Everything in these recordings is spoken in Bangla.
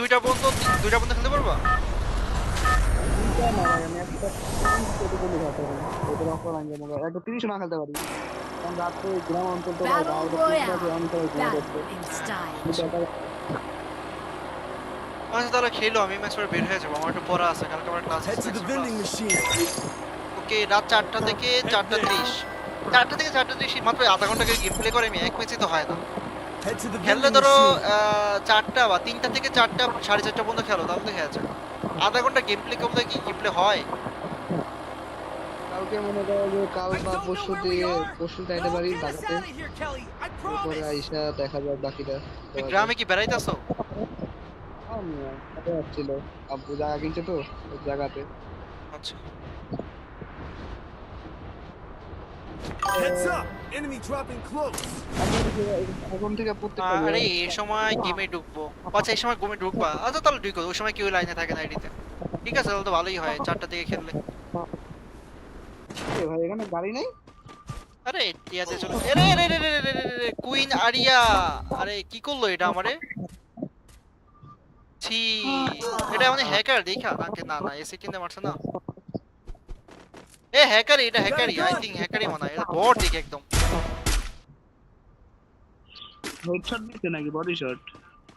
দুইটা বন্ধু দুইটা বন্ধু খেলতে পারবা? আচ্ছা খেলো, আমি ম্যাচ বের হয়ে যাব। আমার একটু পড়া আছে, কালকে আমার ক্লাস. ওকে, রাত চারটা থেকে চারটা ত্রিশ। চারটা থেকে চারটা ত্রিশ, মাত্র আধা ঘণ্টা গেম প্লে করে আমি, এক ম্যাচই তো হয় না। খেললে ধরো চারটা বা তিনটা থেকে চারটা সাড়ে চারটা পর্যন্ত খেলো তাহলে তো খেয়েছে আধা ঘণ্টা গেম প্লে করলে কি গেম প্লে হয়? কালকে মনে করো যে কাল বা পরশু দিয়ে পরশু I'll পারি. I তারপরে আইসা দেখা যাক বাকিটা। এই গ্রামে কি বেড়াইতেছো? আসছিল। আব্বু জায়গা কিনছে তো ওই জায়গাতে। আচ্ছা। আরে এই সময় গেমে ঢুকবো। আচ্ছা এই সময় গেমে ঢুকবা। আচ্ছা তাহলে ঢুকো ওই সময় কেউ লাইনে থাকে না আইডিতে ঠিক আছে তাহলে তো ভালোই হয় চারটা থেকে খেললে। ভাই এখানে গাড়ি নেই? আরে টিয়াতে চলো। আরে আরে আরে আরে আরে আরে কুইন আরিয়া। আরে কি করল এটা আমারে? ছি এটা মানে হ্যাকার দেখা। নাকি না না এসি কিনতে মারছে না। এ হ্যাকারই এটা হ্যাকারই আই থিং হ্যাকারই মনে হয় এটা বট দেখে একদম। হেডশট দিতে নাকি বডি শট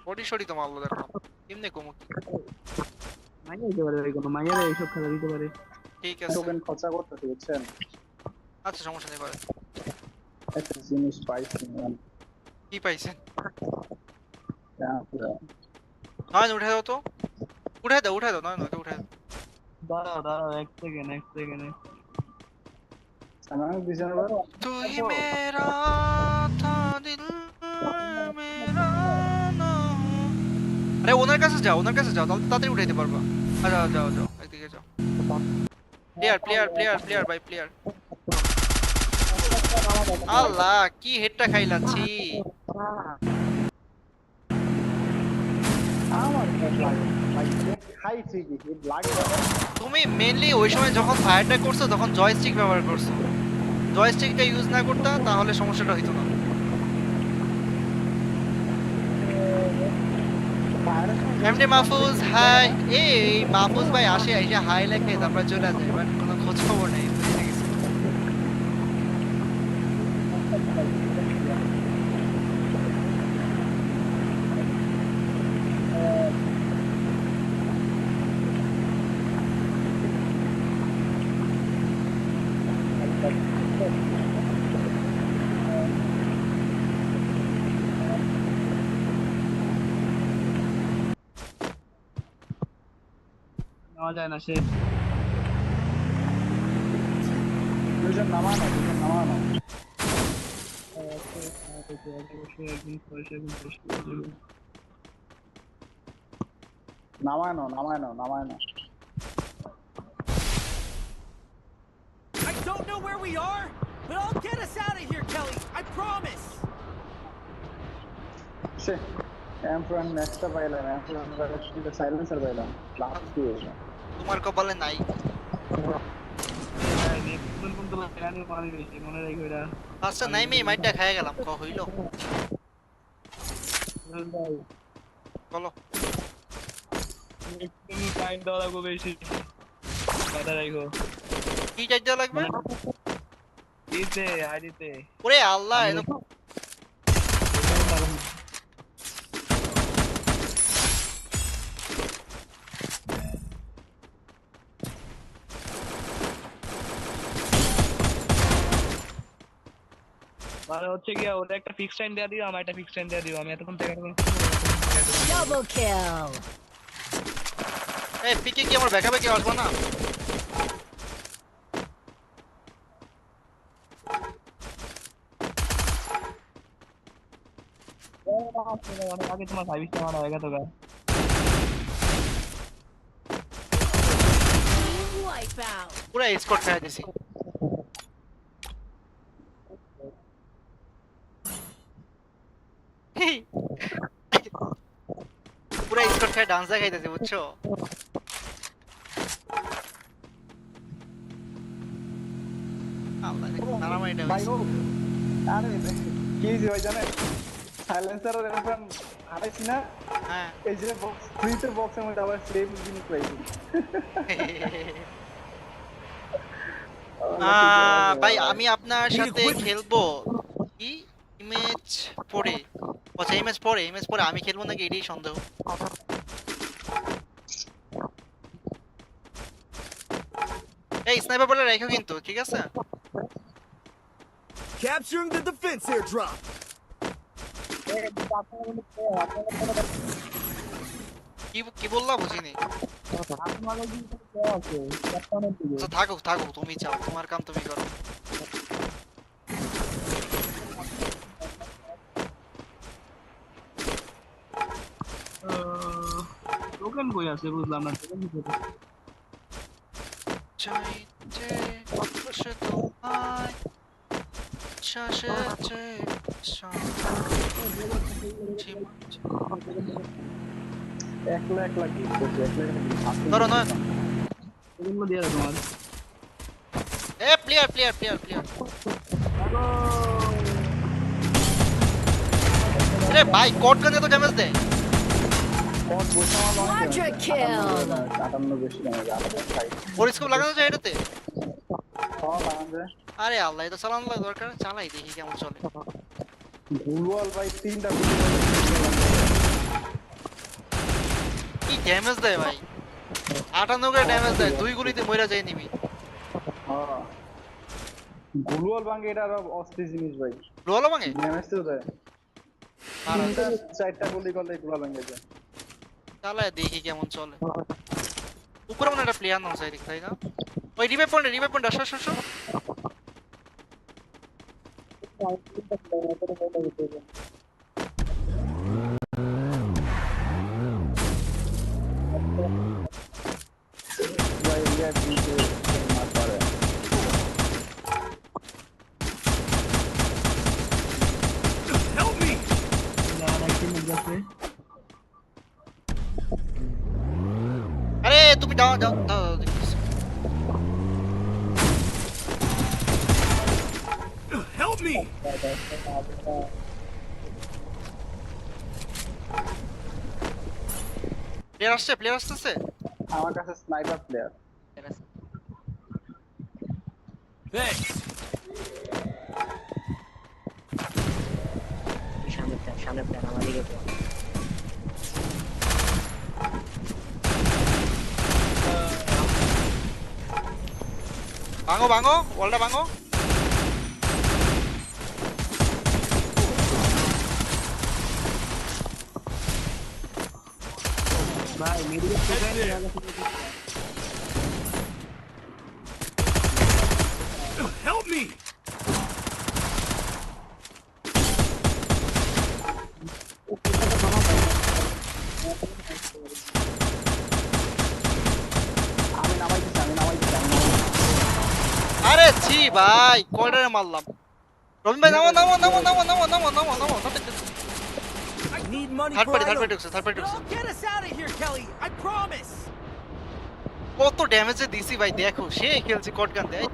বডি শডি তো মারলো দেখো। এমনি কমু? মাইয়া দিতে পারে কোনো মাইয়ারা এইসব খেলা দিতে পারে। ঠিক আছে। টোকেন খরচা করতেছি বুঝছেন আচ্ছা সমস্যা নেই করে একটা জিনিস পাইছি কি পাইছেন? হ্যাঁ, নয় উঠে দাও তো। উঠে দাও উঠে দাও নয় নয় উঠে দাও। দাঁড়াও দাঁড়াও এক সেকেন্ড এক second Tamam güzel var. Mera na আরে ওনার কাছে যাও ওনার কাছে যাও তাড়াতাড়ি উঠাইতে পারবা আচ্ছা যাও যাও একদিকে যাও player player player player by player আল্লাহ কি হেডটা খাইলাচ্ছি তুমি মেনলি ওই সময় যখন ফায়ারটা করছ, তখন জয়স্টিক ব্যবহার করছ। জয়স্টিকটা ইউজ না করতা, তাহলে সমস্যাটা হইতো না। এমডি মাহফুজ হাই এই মাহফুজ ভাই আসে এসে হাই লেখে, তারপর চলে যায় বাট কোনো খোঁজ খবর নেই। নেওয়া যায় না সে দুজন নামানো দুজন নামানো নামানো নামানো নামানো I don't know where we are, but I'll get us out of here, Kelly. I promise. সে এমফ্রান নেক্সটটা পাইলাম এমফ্রান সাইলেন্সার পাইলাম লাস্ট কি হইলো তোমার কপালে নাই। আচ্ছা নাই মেয়ে মাইটটা খাই গেলাম ক হইল? বলো। তুমি টাইম লাগবে বেশি মাথা রাখো কি দেওয়া লাগবে? দিতে আইডিতে ওরে আল্লাহ এরকম মানে হচ্ছে কি ওটা একটা ফিক্স টাইম দেয়া দিও আমার একটা ফিক্স টাইম দেয়া দিও আমি এতক্ষণ থেকে এতক্ষণ Double kill. এই পিকে কি আমার ব্যাকআপে কি আসব না অনেক আগে তোমার সার্ভিস মারা হয়ে গেছে গা Wipe out. পুরো জিনিস পাইছি। আহ, ভাই আমি আপনার সাথে খেলব। কি? ইমেজ পরে আচ্ছা ইমেজ পরে ইমেজ পরে আমি খেলব নাকি এটাই সন্দেহ? এই স্নাইপার বলে রেখো কিন্তু ঠিক আছে Capturing the defense airdrop. কি কি বললা বুঝিনি থাকুক থাকুক তুমি চাও তোমার কাম তুমি করো টোকেন কই আছে বুঝলাম না টোকেন চাইতে বসে তোমায় শ্বাসেতে একলা একলা কি করছি একলা একলা ধরো না টোকেন দিয়ে দাও তোমার এ প্লেয়ার প্লেয়ার প্লেয়ার প্লেয়ার আরে ভাই কট গানে তো ড্যামেজ দেয় পরিস্কোপ লাগানো যায় এটাতে? সব লাগান যায়। আরে আল্লাহ এটা চালানো লাগা দরকার চালাই দেখি কেমন চলে। ভুলওয়াল ভাই তিনটা কি ড্যামেজ দেয় ভাই? আটান্ন করে ড্যামেজ দেয় দুই গুলিতে মইরা যায় নিবি। হ্যাঁ। ভুলওয়াল ভাঙে এটা আরও অস্থির জিনিস ভাই। লোলো ভাঙে? ড্যামেজ তো দেয়। আর চারটা গুলি করলে গুলা ভেঙে যায়। চালায় দেখি কেমন চলে। উপরে মনে হয় একটা প্লেয়ার নাম সাইডিক তাই না? ওই রিভাইভ পয়েন্ট রিভাইভ পয়েন্ট আসো আসো আসো। ভাই ইন্ডিয়া দিতে মার পারে Help me! আরে তুমি দাও bir daha daha daha. Help me. Player আসছে player আসছে আমার কাছে স্নাইপার প্লেয়ার Thanks. সামনে প্লেয়ার সামনে প্লেয়ার আমাদের 방어 방어? 월라 방어? Vale, mira, ভাই মারলাম রবিন ভাই নামো নামো নামো নামো নামো নামো নামো নামো third party third party third party. কত ড্যামেজে দিছি ভাই দেখো সে খেলছি কট গান দেয়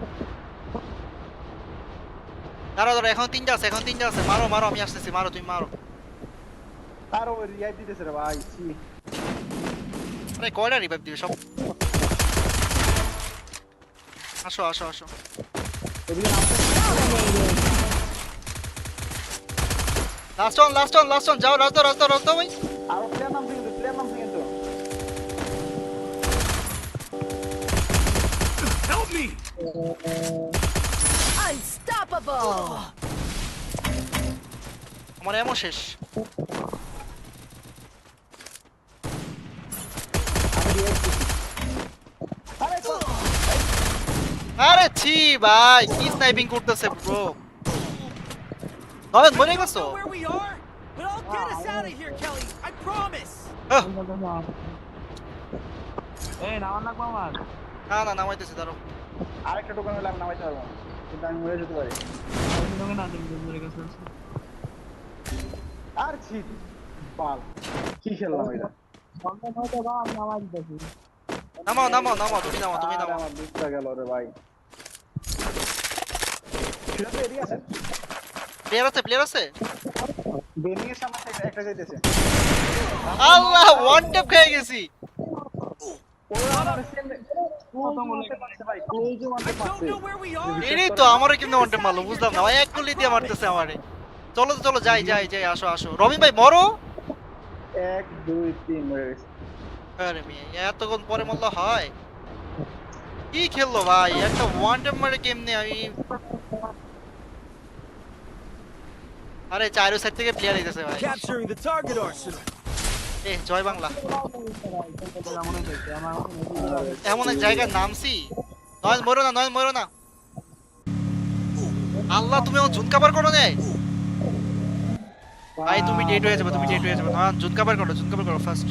দাঁড়া দাঁড়া এখন তিনটা আছে এখন তিনটা আছে মারো মারো আমি আসতেছি মারো তুমি মারো আর দিতেছে রে ভাই আরে কয়টা রিভাইভ দিবে সব আসো আসো আসো Last one, last o last one. Jao, last one, last one, last one. Help me! Unstoppable! Amor, é mochês. আরে ছি ভাই। কি স্নাইপিং করতেছে ব্রো নয়ন মরে গেছো? না না নামাইতেছি দাঁড়ো আরেকটা টোকেন হলে আমি নামাইতে পারব। কিন্তু আমি মরে যেতে পারি। আর ছি বাল। কি খেললাম এটা নামাও নামাও নামাও তুমি নামাও তুমি নামাও। গেল রে ভাই। প্লেয়ার আছে প্লেয়ার আছে? বেনিং সামনে একটা- একটা যাইতেছে আল্লাহ ওয়ান ট্যাপ খেয়ে গেছি। তো আমারও কিন্তু ওয়ান ট্যাপ মারলো বুঝলাম না। ভাই এক গুলি দিয়ে মারতেছে আমারে। চলো তো চলো যাই যাই যাই আসো আসো। রবি ভাই মরো? এক দুই তিন আরে মেয়ে এতক্ষণ পরে মরলো হয়? কি খেললো ভাই? একটা ওয়ান ট্যাপ মারে কেমনে আমি? আরে চারো সাইড থেকে প্লেয়ার আইতেছে ভাই। Capturing the target arsenal. এ জয় বাংলা। মনে মনে এমন এক জায়গায় নামছি। নয় মরো না নয় মরো না। আল্লাহ তুমি আমার জুন কাবার করো নেই ভাই তুমি ডেট হয়ে যাবে তুমি ডেট হয়ে যাবে। নয় জুন কাবার করো জুন কাবার করো ফার্স্ট